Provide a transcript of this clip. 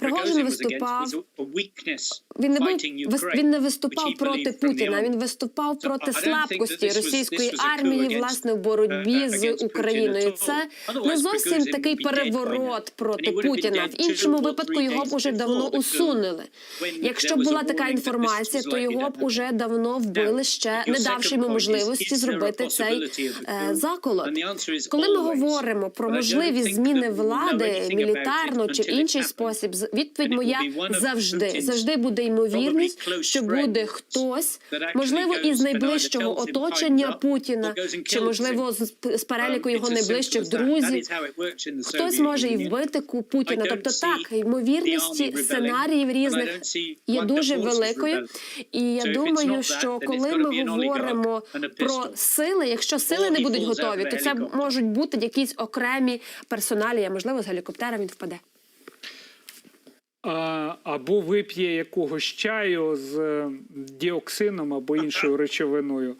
Пригожин виступав. Він не був він не виступав проти Путіна. Він виступав проти слабкості російської армії, власне, в боротьбі з Україною. Це не зовсім такий переворот проти Путіна. В іншому випадку його б уже давно усунули. Якщо б була така інформація, то його б уже давно вбили ще не давши йому можливості зробити цей е, заколот. Коли ми говоримо про можливі зміни влади, мілітарно чи інший спосіб, відповідь моя завжди завжди буде ймовірність, що буде хтось, можливо, із найближчого оточення Путіна, чи можливо з, переліку його найближчих друзів. Хтось може і вбити Путіна. Тобто, так ймовірності сценаріїв різних є дуже великою. І я думаю, що коли ми говоримо про сили, якщо сили не будуть готові, то це можуть бути якісь окремі персоналі, можливо, з гелікоптера він впаде. Або вип'є якогось чаю з е, діоксином або іншою речовиною,